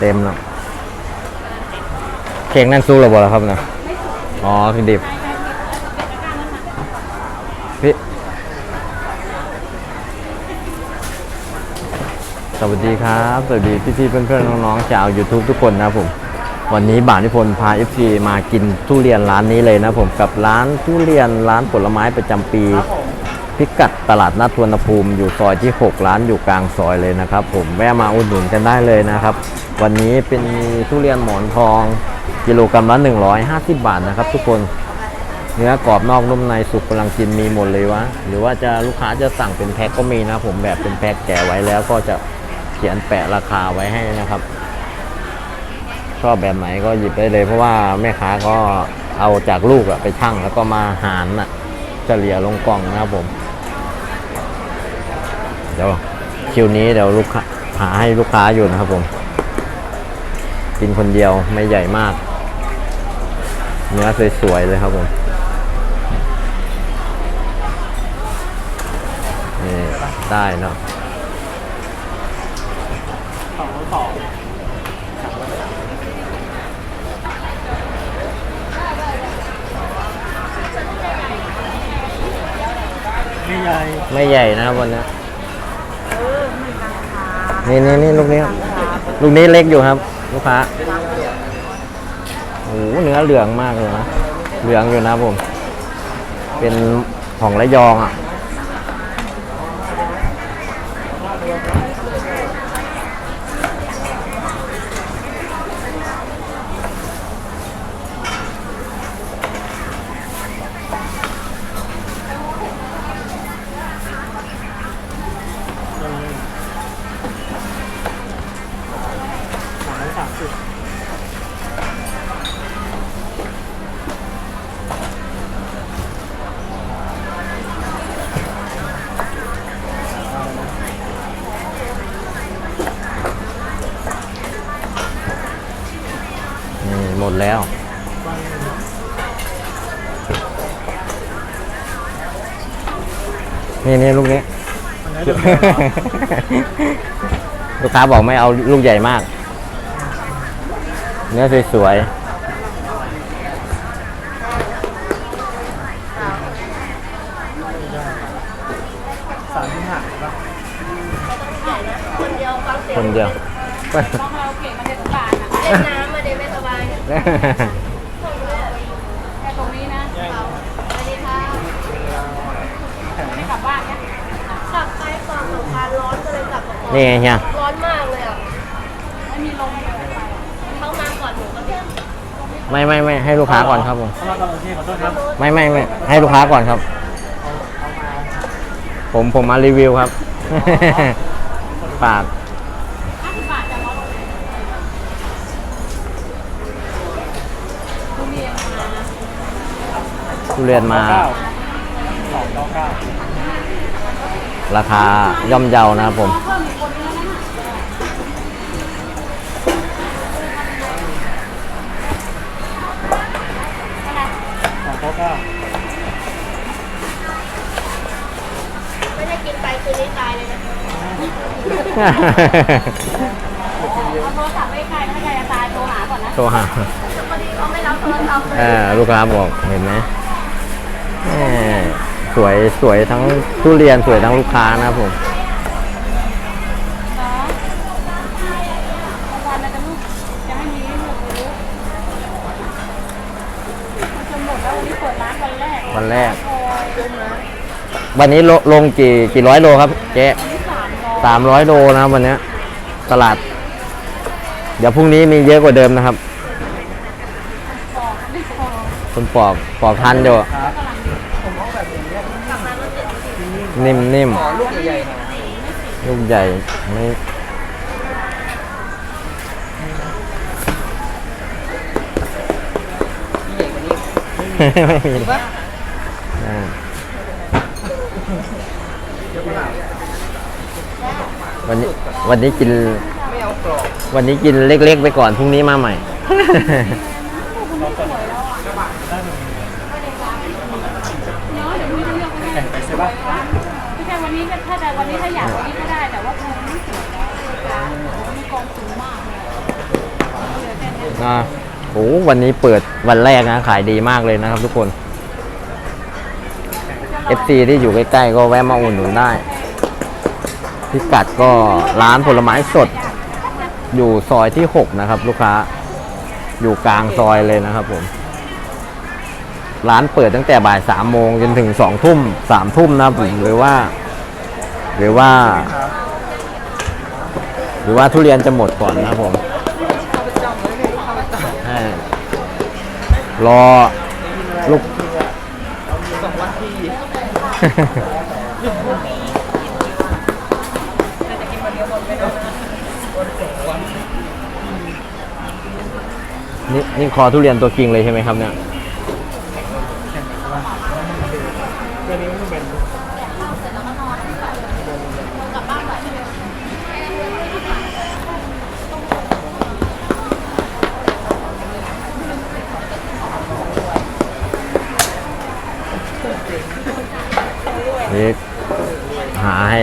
เต็มแล้วเค้กนั่นสู้หรือเปล่าครับนะอ๋อคือดิบพี่สวัสดีครับ สวัสดีพี่ๆเพื่อนๆน้องๆชาว YouTube ทุกคนนะผม วันนี้บาวนิพนธ์พา FC มากินทุเรียนร้านนี้เลยนะผมกับร้านทุเรียนร้านผลไม้ประจำปี พิกัดตลาดนัดทวนภูมิอยู่ซอยที่ 6 ร้านอยู่กลางซอยเลยนะครับ ผมแวะมาอุดหนุนกันได้เลยนะครับ วันนี้เป็นทุเรียนหมอนทอง กิโลกรัมละ 150 บาทนะครับ ทุกคนเนื้อกรอบนอกนุ่มในสุกกำลังกินมีหมดเลยวะหรือว่าจะลูกค้าจะสั่งเป็นแพ็คก็มีนะผมแบบเป็นแพ็คแกะไว้แล้วก็จะเขียนแปะราคาไว้ให้นะครับ ชอบแบบไหนก็หยิบได้เลย เพราะว่าแม่ค้าก็เอาจากลูกอะไปชั่งแล้วก็มาหารน่ะเฉลี่ยลงกล่องนะครับผม ดี๋ยวคิวนี้เดี๋ยวลูกค้าหาให้ลูกค้าอยู่นะครับผม กินคนเดียวไม่ใหญ่มาก เนื้อสวยๆเลยครับผมนี่ได้เนาะสองสองไม่ใหญ่ ไม่ใหญ่นะครับวันนี้ นี่นี่นี่ลูกนี้ครับลูกนี้เล็กอยู่ครับ ลูกค้าโอ้โหเนื้อเหลืองมากเลยนะเหลืองอยู่นะผม เป็นของระยองอะ ลูกค้าบอกไม่เอาลูกใหญ่มาก เนื้อสวยสามที่หักปะคนเดียวฟังเสียๆงคนเดียวต้องเราเก่งมาเด็กบาทอะเล่นน้ำมาเด็กไม่สบายแค่ตรงนี้นะเราสวัสดีค่ะไม่กลับบ้านเนี่ยกลับไปก่อนสงกรารร้อนก็เลยกลับมาก่อ นนี่ไงเฮียร้อนมากเลยอะ ไม่มีลมเลยไปเข้ามาก่อนหนูก็เนี่ยไม่ไม่ไม่ให้ลูกค้าก่อนครับผมเอามาก่อนโอเคขอโทษครับไม่ไม่ไม่ให้ลูกค้าก่อนครับเอามาผมผมมารีวิวครับ ปากบาทจะร้อนทุเรียนมานะทุเรียนมา เก้าสองเก้าเก้าราคาย่อมเยานะครับผม เพิ่มอีกคนนึงแล้วนะ สองเก้าเก้าไม่ได้กินไปคืนนี้ตายเลยนะเอาโทรศัพท์ไม่ใครถ้าใครจะตายโทรหาก่อนนะโทรหาพอดีเขาไม่รับโทรศัพท์เลยเออลูกค้าบอกเห็นไหมแหม่สวยสวยทั้งทุเรียนสวยทั้งลูกค้านะครับผม วันแรก วันนี้ลลงกี่กี่ร้อยโลครับเจ๊สามร้อยโลนะครับวันนี้ตลาด เดี๋ยวพรุ่งนี้มีเยอะกว่าเดิมนะครับคุณปอกปอกทันอยู่นิ่มนิ่มลูกใหญ่ๆลูกใหญ่ไม่ไม่มีอ่า วันนี้วันนี้กินไม่เอากรอบวันนี้กินเล็กๆ ไปก่อนพรุ่งนี้มาใหม่ เนาะเดี๋ยวพี่จะเลือกให้แข่งไปใช่ปะไม่ใช่วันนี้ก็ถ้าแต่วันนี้ถ้าอยากวันนี้ก็ได้ แต่ว่าคงไม่สวยแล้วร้านโอ้โหมันกองสูงมากเลยนะโอ้วันนี้เปิดวันแรกนะขายดีมากเลยนะครับทุกคน FC ที่อยู่ใกล้ๆก็แวะมาอุ่นหนุนได้ พิกัดก็ร้านผลไม้สด อยู่ซอยที่ 6 นะครับ ลูกค้าอยู่กลางซอยเลยนะครับผม ร้านเปิดตั้งแต่บ่ายสามโมงจนถึงสองทุ่มสามทุ่มนะครับผมหรือว่า หรือว่า หรือว่าทุเรียนจะหมดก่อนนะครับผมรอลูก สองวันที่น่าจะกินวันเดียวหมดไม่ได้วันสองวัน นี่นี่คอทุเรียนตัวจริงเลยใช่ไหมครับเนี่ยนี้มันเป็นนี่หาให้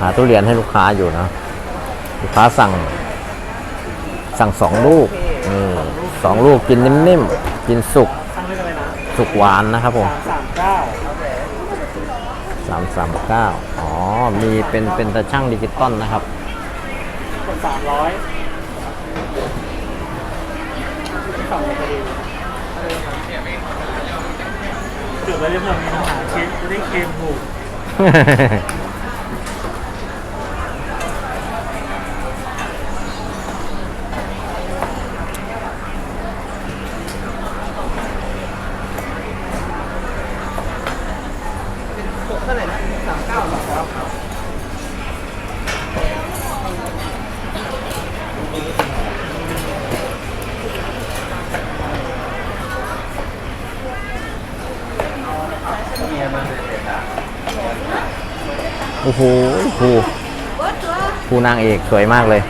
หาทุเรียนให้ลูกค้าอยู่นะ ลูกค้าสั่ง สั่งสองลูก สองลูกกินนิ่มๆ กินสุก สุกหวานนะครับผมสามเก้าสามสามเก้าอ๋อ มีเป็นเป็นตาช่างดิจิตอลนะครับกดสามร้อยสองพอดีเกือบไปเรียบร้อยมีปัญหารเช็คจะได้เคลมถูก เท่าไหร่นะสามเก้าหรอครับโอ้โหครูครูนางเอกสวยมากเลย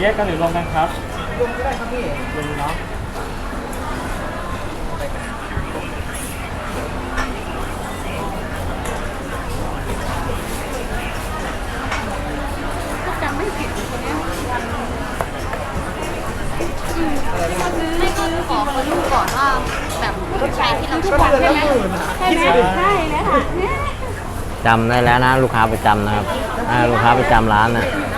แยกกันหรือรวมกันครับรวมก็ได้ครับพี่รวมเนาะจำไม่ผิดคนเนี้ยไม่ก็ขอเขาดูก่อนว่าแบบรสชาติที่เราชอบใช่ไหมใช่ไหมใช่แล้วค่ะเนี่ยจำได้แล้วนะ ลูกค้าประจำนะครับอ่าลูกค้าประจำร้านนะคนเนี้ย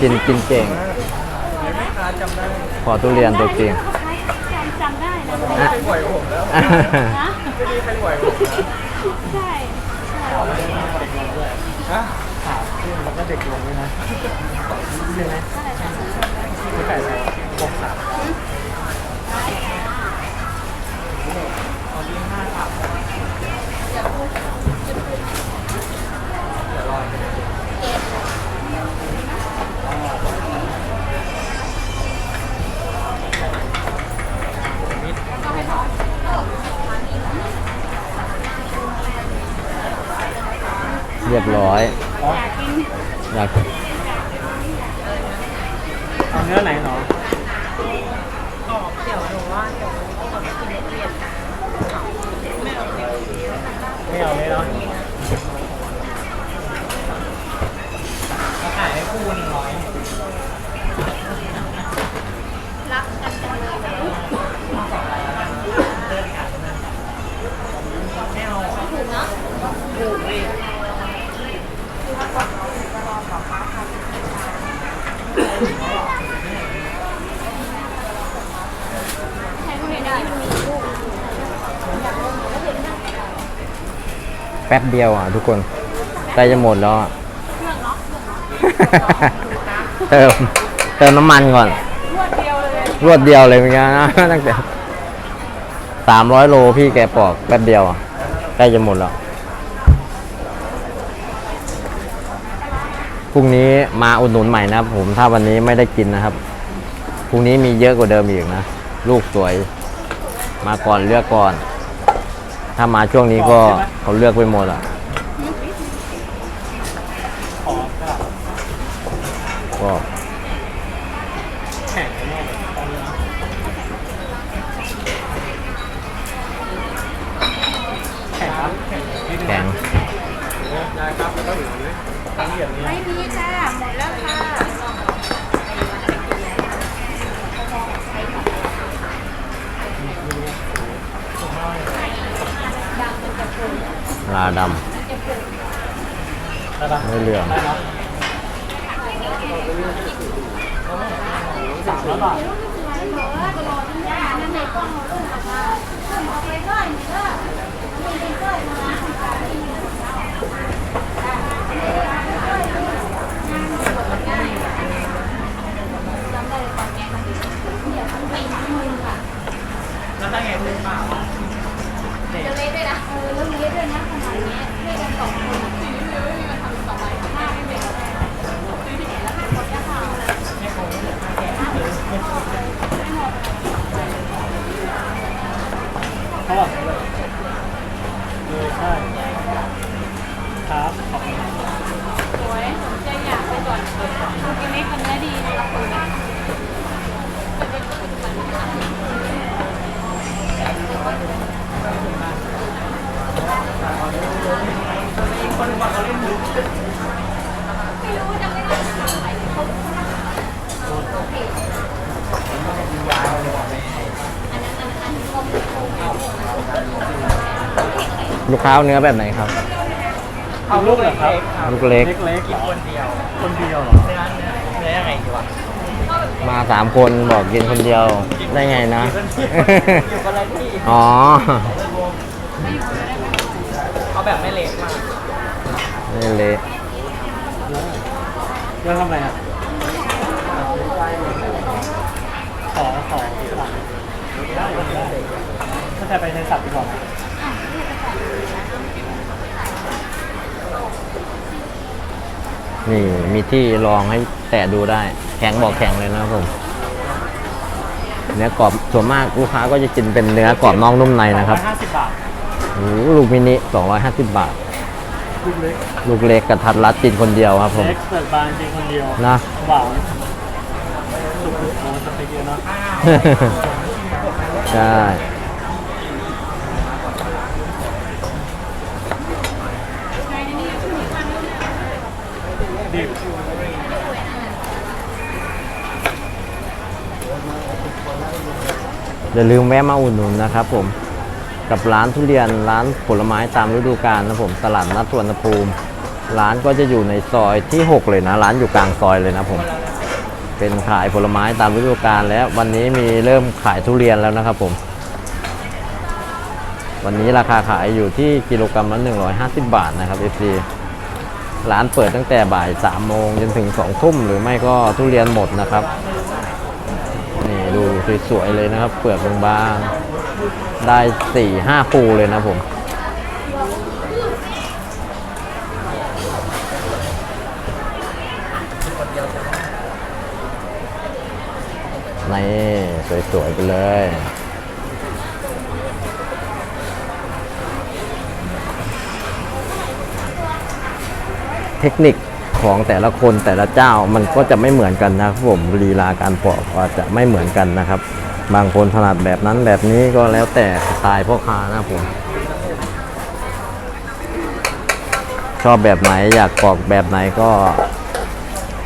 กินกินเก่งกินกินเก่งแม่ค้าจำได้พอทุเรียนตัวจริงจำจำได้นะอะใครไหวผมแล้วนะไม่มีใครไหวผมนะใช่ฮะถามชื่อแล้วก็เด็กลงด้วยนะใช่ไหมไม่ไก่เลยหกสาม รียบร้อยอ๋ออยากเอาเนื้อไหนเนาะไม่เอาเลยเนาะขายให้คู่หนึ่งร้อย รักกันจังเลยถูกเนาะใช้ไม่ได้มีลูก แป๊บ เดียวอะทุกคนใกล้จะหมดแล้วอะเครื่องเนาะเติมเติมน้ำมันก่อน รวดเดียวเลยรวดเดียวเลยเหมือนกันนะตั้งแต่สามร้อยโลพี่แกปอกแป๊บเดียวอะใกล้จะหมดแล้วพรุ่งนี้มาอุดหนุนใหม่นะครับผมถ้าวันนี้ไม่ได้กินนะครับพรุ่งนี้มีเยอะกว่าเดิมอีกนะ ลูกสวย มาก่อนเลือกก่อน ถ้ามาช่วงนี้ก็เขาเลือกไปหมดอะ กรอบ แข็งไปหมดเลยตอนนี้นะแข็งครับแข็งนิดนึง แข็ง ได้ครับแล้วก็เหลือเลยตั้งเหยียบนี้ ไม่มีจ้าหมดแล้วค่ะ ลาด ได้ปะำไม่เหลือง ได้เนาะสามร้อยบาท แล้วได้ไงเป็นเปล่าเดี๋ยวเละด้วยนะเออแล้วเละด้วยนะขนาดนี้ให้กันสองคนสี่เลยม่มีมาทำสองใบห้าไม่เป็นไรซื้อที่ไหนแล้วหมดแล้วค่ะเขาบอกเลยเลยใช่ ค ลูกค้าเอาเนื้อแบบไหนครับ เอาลูกเหรอครับลูกเล็ก เล็กๆเหรอคนเดียวคนเดียวเหรอเนื้อเนื้อเนื้อยังไงดีวะมาสามคนบอกกินคนเดียวได้ไงนะ อยู่กันอะไรที่ อ๋อ เอาแบบไม่เล็กมากนี่เละเรื่องทำอะไรอะขอขอสลับได้ได้ถ้าจะไปในสัตว์ดีกว่า นี่มีที่ลองให้แตะดูได้ แข็งบอกแข็งเลยนะครับผม เนื้อกรอบส่วนมากลูกค้าก็จะกินเป็นเนื้อกรอบนอกนุ่มในนะครับห้าสิบบาทโอ้โหลูกมินิ250 บาท ลูกเล็กลูกเล็กกระทัดรัดกินคนเดียวครับผม เล็กเปิดบานจริงคนเดียวนะหวานสุกๆโอ้สเต็กเยอะเนาะ ใช่ อย่าลืมแวะมาอุดหนุนนะครับผมกับร้านทุเรียนร้านผลไม้ตามฤดูกาลนะผมตลาดนัดสวนภูมิ ร้านก็จะอยู่ในซอยที่ 6 เลยนะ ร้านอยู่กลางซอยเลยนะผม เป็นขายผลไม้ตามฤดูกาลแล้ว วันนี้มีเริ่มขายทุเรียนแล้วนะครับผม วันนี้ราคาขายอยู่ที่กิโลกรัมละ150 บาทนะครับ FC ร้านเปิดตั้งแต่บ่าย3โมงจนถึง2ทุ่มหรือไม่ก็ทุเรียนหมดนะครับ สวยๆเลยนะครับ เปลือกบางๆได้สี่ห้าปูเลยนะผมนี่สวยๆไปเลยเทคนิค ของแต่ละคนแต่ละเจ้ามันก็จะไม่เหมือนกันนะครับผมลีลาการปอกก็จะไม่เหมือนกันนะครับ บางคนถนัดแบบนั้นแบบนี้ก็แล้วแต่สไตล์พ่อค้านะผมชอบแบบไหนอยากปอกแบบไหนก็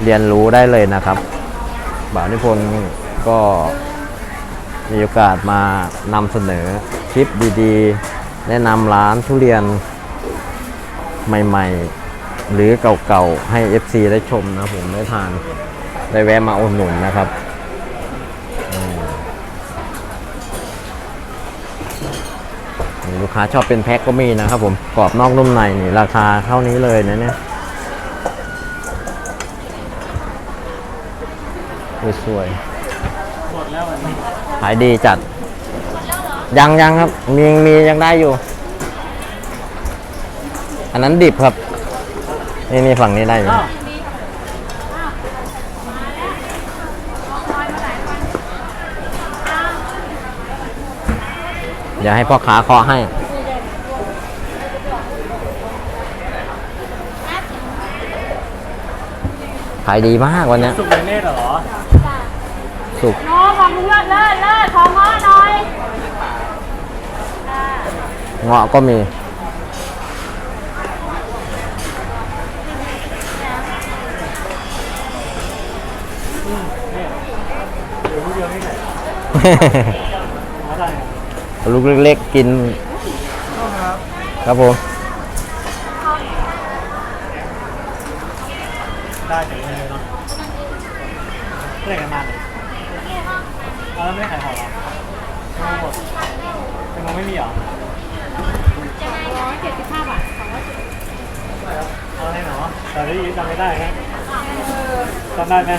เรียนรู้ได้เลยนะครับบ่าวนิพนธ์ก็มีโอกาสมานำเสนอคลิปดีๆ แนะนำร้านทุเรียนใหม่ ๆ หรือเก่าๆให้ FC ได้ชมนะผมได้ทานได้แวะมาอุดหนุนนะครับนี่ลูกค้าชอบเป็นแพ็คก็มีนะครับผมกรอบนอกนุ่มในนี่ราคาเท่านี้เลยนะเนี่ยสวยๆขายดีจัด ยังยังครับ มียังมียังได้อยู่ อันนั้นดิบครับ นี่นี่ฝั่งนี้ได้อยู่อ้าวเดี๋ยวให้พ่อค้าเคาะให้เขายดีมากวันเนี้ยสุกในเนตรเหรอ สุก โน้ของลุงเลิศเลิศเลิศของง้อหน่อยค่ะเงาะก็มี ละมาได้ลูกเล็กๆกินครับครับผมได้แต่เลยเนาะเพื่อนกันมาเลยเอาแล้วไม่ได้ขายของเหรอไม่หมดแต่มันไม่มีเหรอร้อยเจ็ดสิบห้าบาทสองร้อยเจ็ดสิบเอาอะไรเนาะแต่ที่จำไม่ได้ฮะจำได้ไหม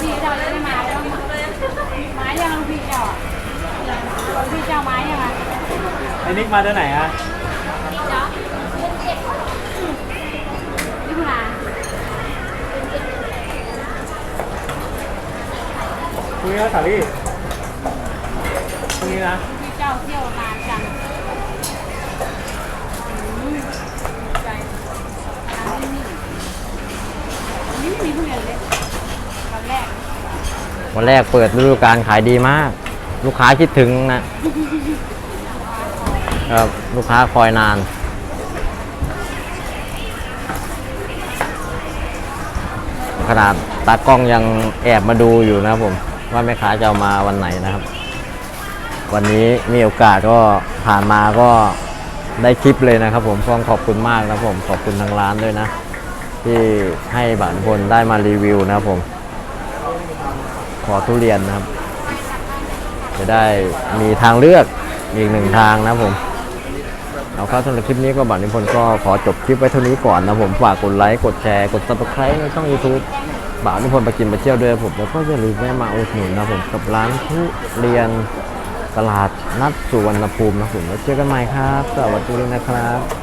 พี่เจ้าจะได้มาแล้ว ไม้ยังพี่เจ้าอะพี่เจ้าไม้ยังไงไอ้นิกมาเดือนไหนฮะนี่เนาะนี่คุณอาพรุ่งนี้นะสาลี่พรุ่งนี้นะพี่เจ้าเที่ยวนานจังอืมใจน้ำนิ่มๆนี่มีทุเรียนเล็กวันแรก วันแรกเปิดฤดูกาลขายดีมาก ลูกค้าคิดถึงนะครับลูกค้าคอยนานขนาดตากล้องยังแอบมาดูอยู่นะครับผม ว่าแม่ค้าจะามาวันไหนนะครับ วันนี้มีโอกาสก็ผ่านมาก็ได้คลิปเลยนะครับ ผมต้องขอบคุณมากนะผมขอบคุณทางร้านด้วยนะ ที่ให้บานพลได้มารีวิวนะครับผม ขอทุเรียนนะครับ จะได้มีทางเลือกอีกหนึ่งทางนะผมเอาครับสำหรับคลิปนี้ก็บัตรนิพนธ์ก็ขอจบคลิปไว้เท่านี้ก่อนนะผมฝากกดไลค์กดแชร์กด subscribe ในช่อง YouTube บ่าวนิพนธ์ไปกินไปเที่ยวด้วยผมแล้วก็อย่าลืมแวะมาอุดหนุนนะผมกับร้านทุเรียนตลาดนัดสุวรรณภูมินะผมแล้วเจอกันใหม่ครับ สวัสดีนะครับ